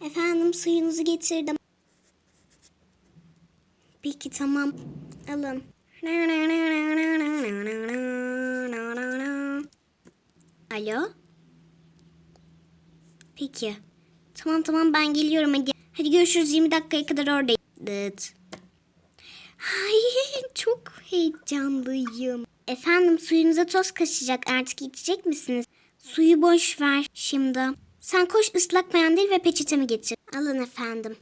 Efendim suyunuzu getirdim. Peki tamam. Alın. Alo? Peki. Tamam tamam ben geliyorum hadi. Hadi görüşürüz 20 dakikaya kadar oradayım. Dıt. Ay çok heyecanlıyım. Efendim suyunuza toz kaçacak artık içecek misiniz? Suyu boş ver şimdi. Sen koş ıslak mendil ve peçetemi getir. Alın efendim.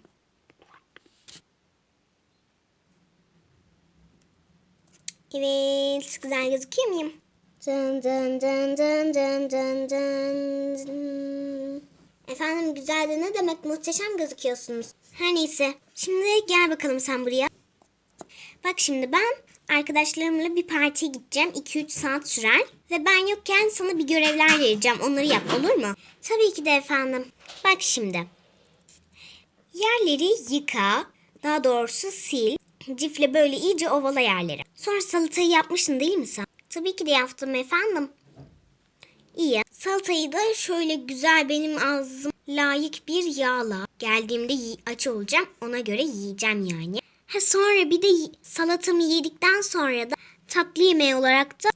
Evet güzel gözüküyor muyum? Dın dın dın dın dın dın dın. Efendim güzel de ne demek muhteşem gözüküyorsunuz. Her neyse şimdi gel bakalım sen buraya. Bak şimdi ben arkadaşlarımla bir partiye gideceğim. 2-3 saat sürer. Ve ben yokken sana bir görevler vereceğim. Onları yap olur mu? Tabii ki de efendim. Bak şimdi. Yerleri yıka. Daha doğrusu sil. Cifle böyle iyice ovala yerleri. Sonra salatayı yapmışsın değil mi sen? Tabii ki de yaptım efendim. İyi. Salatayı da şöyle güzel benim ağzım layık bir yağla. Geldiğimde aç olacağım. Ona göre yiyeceğim yani. Ha sonra bir de salatamı yedikten sonra da tatlı yemeği olarak da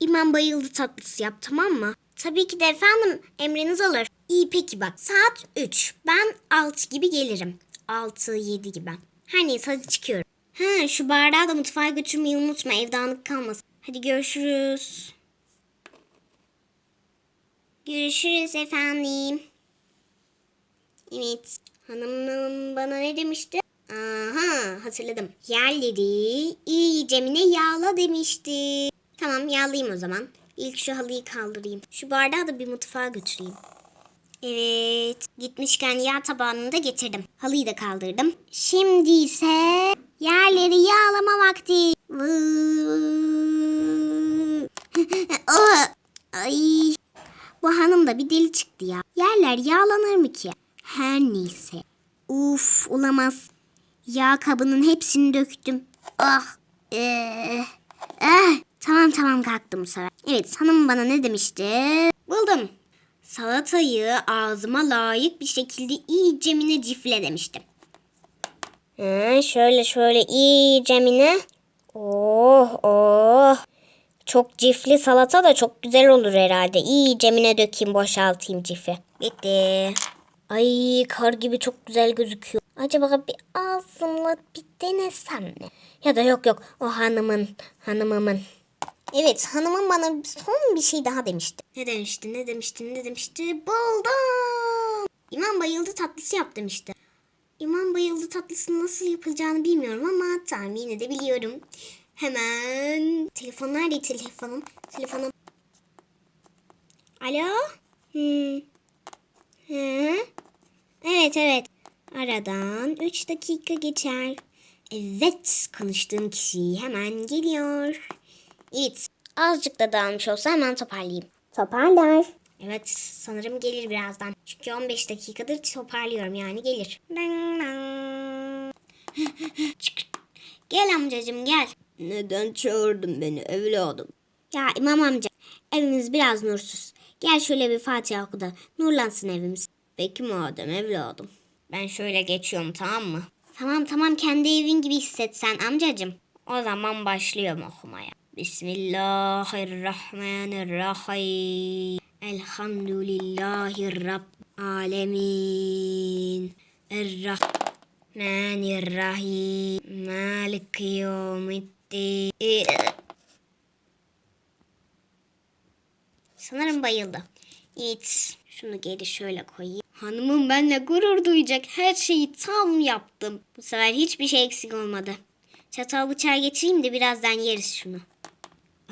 İmam bayıldı tatlısı yap tamam mı? Tabii ki de efendim emriniz olur. İyi peki bak saat 3. Ben 6 gibi gelirim. 6-7 gibi. Her neyse hadi çıkıyorum. Ha şu bardağı da mutfağa götürmeyi unutma ev dağınık kalmasın. Hadi görüşürüz. Görüşürüz efendim. Evet. Hanımım bana ne demişti? Aha hatırladım. Yerleri iyicemine yağla demişti. Tamam yağlayayım o zaman. İlk şu halıyı kaldırayım. Şu bardağı da bir mutfağa götüreyim. Evet. Gitmişken yağ tabağını da getirdim. Halıyı da kaldırdım. Şimdi ise yerleri yağlama vakti. Ah, Ay. Bu hanım da bir deli çıktı ya. Yerler yağlanır mı ki? Her neyse. Uf olamaz. Yağ kabının hepsini döktüm. Ah. Ee, eh. Tamam tamam kalktım bu sefer. Evet hanım bana ne demişti? Buldum. Salatayı ağzıma layık bir şekilde iyice mine cifle demiştim. He, şöyle şöyle iyice mine. Oh oh. Çok cifli salata da çok güzel olur herhalde. İyice mine dökeyim boşaltayım cifi. Bitti. Ay kar gibi çok güzel gözüküyor. Acaba bir ağzımla bir denesem mi? Ya da yok yok o hanımın hanımımın. Evet hanımım bana son bir şey daha demişti. Ne demişti ne demişti ne demişti? Buldum. İmam bayıldı tatlısı yap demişti. İmam bayıldı tatlısının nasıl yapılacağını bilmiyorum ama tahmin edebiliyorum. Hemen telefon nerede telefonum? Telefonum. Alo? Hmm. Hı? Evet evet. Aradan 3 dakika geçer. Evet konuştuğum kişi hemen geliyor. Evet azıcık da dağılmış olsa hemen toparlayayım. Toparlar. Evet sanırım gelir birazdan. Çünkü 15 dakikadır toparlıyorum yani gelir. Gel amcacım gel. Neden çağırdın beni evladım? Ya imam amca evimiz biraz nursuz. Gel şöyle bir Fatiha oku da nurlansın evimiz. Peki madem evladım. Ben şöyle geçiyorum tamam mı? Tamam tamam kendi evin gibi hisset sen amcacım. O zaman başlıyorum okumaya. Bismillahirrahmanirrahim. Elhamdülillahi Rabb alemin. Errahmanirrahim. Maliki yevmiddin. Sanırım bayıldı. Evet. Şunu geri şöyle koyayım. Hanımım benimle gurur duyacak. Her şeyi tam yaptım. Bu sefer hiçbir şey eksik olmadı. Çatal bıçağı getireyim de birazdan yeriz şunu.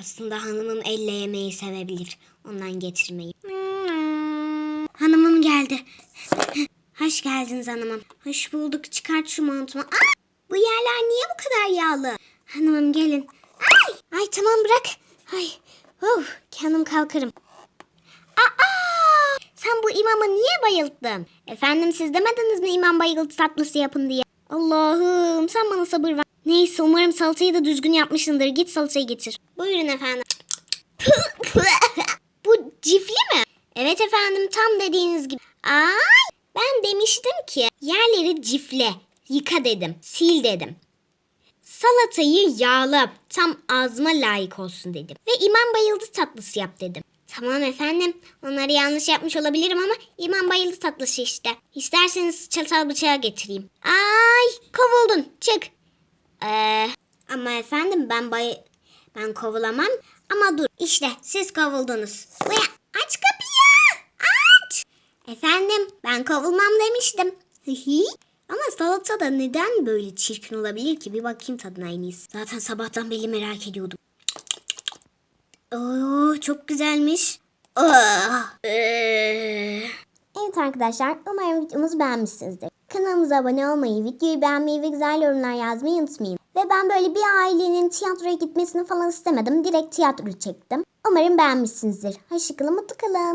Aslında hanımım elle yemeyi sevebilir. Ondan getirmeyi. Hanımım geldi. Hoş geldiniz hanımım. Hoş bulduk. Çıkart şu montumu. Aa, bu yerler niye bu kadar yağlı? Hanımım gelin. Ay, ay tamam bırak. Ay, of, kendim kalkarım. Aa, sen bu imamı niye bayılttın? Efendim siz demediniz mi imam bayıltı tatlısı yapın diye? Allah'ım sen bana sabır ver. Neyse umarım salatayı da düzgün yapmışsındır. Git salatayı getir. Buyurun efendim. bu cifli mi? Evet efendim tam dediğiniz gibi. Ay Ben demiştim ki yerleri cifle, yıka dedim, sil dedim. Salatayı yağla, tam ağzıma layık olsun dedim. Ve İmam bayıldı tatlısı yap dedim. Tamam efendim, onları yanlış yapmış olabilirim ama İmam bayıldı tatlısı işte. İsterseniz çatal bıçağı getireyim. Ay, kovuldun, çık. Ee, ama efendim ben bay ben kovulamam. Ama dur, işte siz kovuldunuz. Uya, aç kapıyı, aç. Efendim, ben kovulmam demiştim. Ama salata da neden böyle çirkin olabilir ki? Bir bakayım tadına en iyisi. Zaten sabahtan beri merak ediyordum. Oo, çok güzelmiş. Ee. Evet arkadaşlar, umarım videomuzu beğenmişsinizdir. Kanalımıza abone olmayı, videoyu beğenmeyi ve güzel yorumlar yazmayı unutmayın. Ve ben böyle bir ailenin tiyatroya gitmesini falan istemedim. Direkt tiyatro çektim. Umarım beğenmişsinizdir. Hoşçakalın, mutlu kalın.